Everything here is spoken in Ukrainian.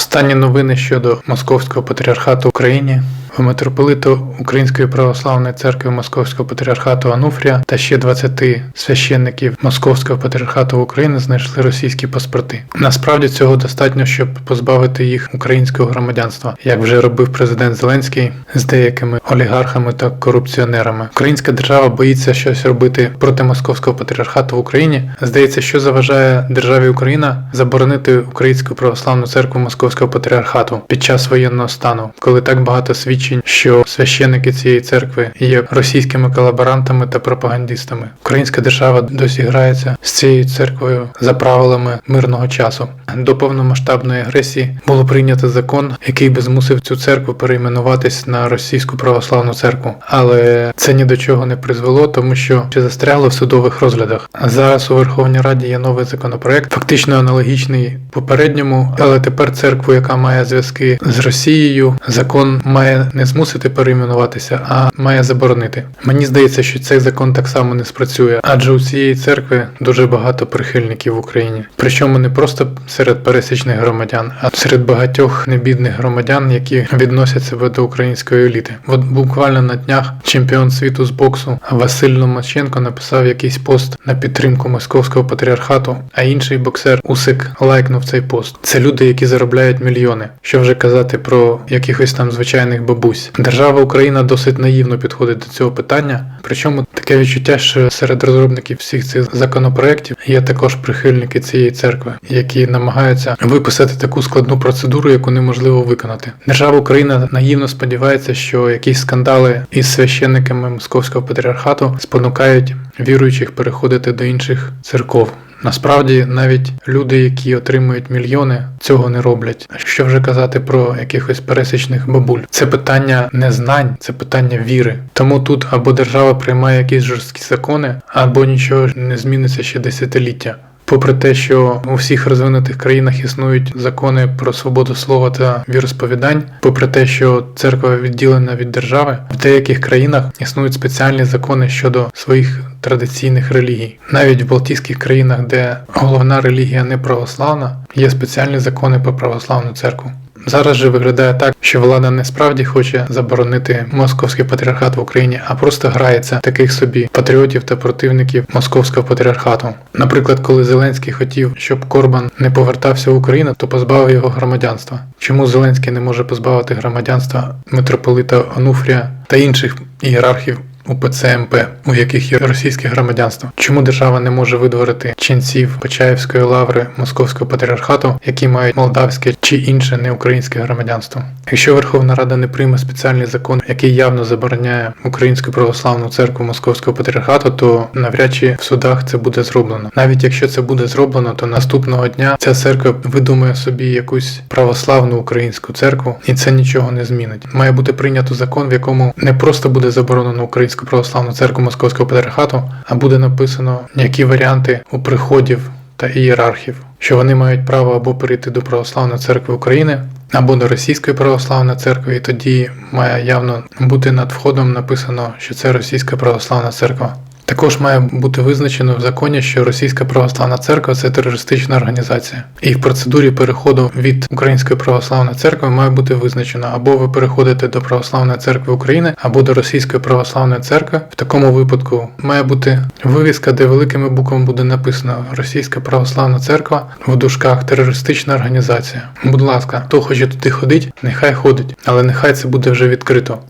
Останні новини щодо Московського патріархату в Україні. У митрополита Української православної церкви Московського патріархату Ануфрія та ще 20 священників Московського патріархату України знайшли російські паспорти. Насправді цього достатньо, щоб позбавити їх українського громадянства, як вже робив президент Зеленський з деякими олігархами та корупціонерами. Українська держава боїться щось робити проти московського патріархату в Україні. Здається, що заважає державі Україна заборонити Українську православну церкву Московського патріархату під час воєнного стану, коли так багато свідчень, що священники цієї церкви є російськими колаборантами та пропагандистами. Українська держава досі грається з цією церквою за правилами мирного часу. До повномасштабної агресії було прийнято закон, який би змусив цю церкву перейменуватись на російську православну церкву. Але це ні до чого не призвело, тому що ще застряло в судових розглядах. Зараз у Верховній Раді є новий законопроект, фактично аналогічний попередньому, але тепер церкву, яка має зв'язки з Росією, закон має не змусити перейменуватися, а має заборонити. Мені здається, що цей закон так само не спрацює, адже у цієї церкви дуже багато прихильників в Україні. Причому не просто серед пересічних громадян, а серед багатьох небідних громадян, які відносять себе до української еліти. От буквально на днях чемпіон світу з боксу Василь Ломаченко написав якийсь пост на підтримку московського патріархату, а інший боксер Усик лайкнув цей пост. Це люди, які заробляють мільйони. Що вже казати про якихось там звичайних бабусь. Держава Україна досить наївно підходить до цього питання. Причому таке відчуття, що серед розробників всіх цих законопроєктів є також прихильники цієї церкви, які намагаються виписати таку складну процедуру, яку неможливо виконати. Держава Україна наївно сподівається, що якісь скандали із священниками московського патріархату спонукають віруючих переходити до інших церков. Насправді навіть люди, які отримують мільйони, цього не роблять. Що вже казати про якихось пересічних бабуль? Це питання не знань, це питання віри. Тому тут або держава приймає якісь жорсткі закони, або нічого не зміниться ще десятиліття. Попри те, що у всіх розвинутих країнах існують закони про свободу слова та віросповідань, попри те, що церква відділена від держави, в деяких країнах існують спеціальні закони щодо своїх традиційних релігій. Навіть в Балтійських країнах, де головна релігія не православна, є спеціальні закони про православну церкву. Зараз же виглядає так, що влада не справді хоче заборонити московський патріархат в Україні, а просто грається таких собі патріотів та противників московського патріархату. Наприклад, коли Зеленський хотів, щоб Корбан не повертався в Україну, то позбавив його громадянства. Чому Зеленський не може позбавити громадянства митрополита Онуфрія та інших ієрархів УПЦ МП, у яких є російське громадянство. Чому держава не може видворити ченців Почаївської лаври Московського патріархату, які мають молдавське чи інше неукраїнське громадянство? Якщо Верховна Рада не прийме спеціальний закон, який явно забороняє Українську православну церкву Московського патріархату, то навряд чи в судах це буде зроблено. Навіть якщо це буде зроблено, то наступного дня ця церква видумає собі якусь православну українську церкву, і це нічого не змінить. Має бути прийнято закон, в якому не просто буде заборонено українську православну церкву Московського патріархату, а буде написано, які варіанти у приходів та ієрархів, що вони мають право або перейти до православної церкви України, або до Російської православної церкви, і тоді має явно бути над входом написано, що це Російська православна церква. Також має бути визначено в законі, що Російська православна церква це терористична організація, і в процедурі переходу від Української православної церкви має бути визначено або ви переходите до православної церкви України, або до Російської православної церкви. В такому випадку має бути вивіска, де великими буквами буде написано Російська православна церква в дужках терористична організація. Будь ласка, хто хоче туди ходить, нехай ходить, але нехай це буде вже відкрито.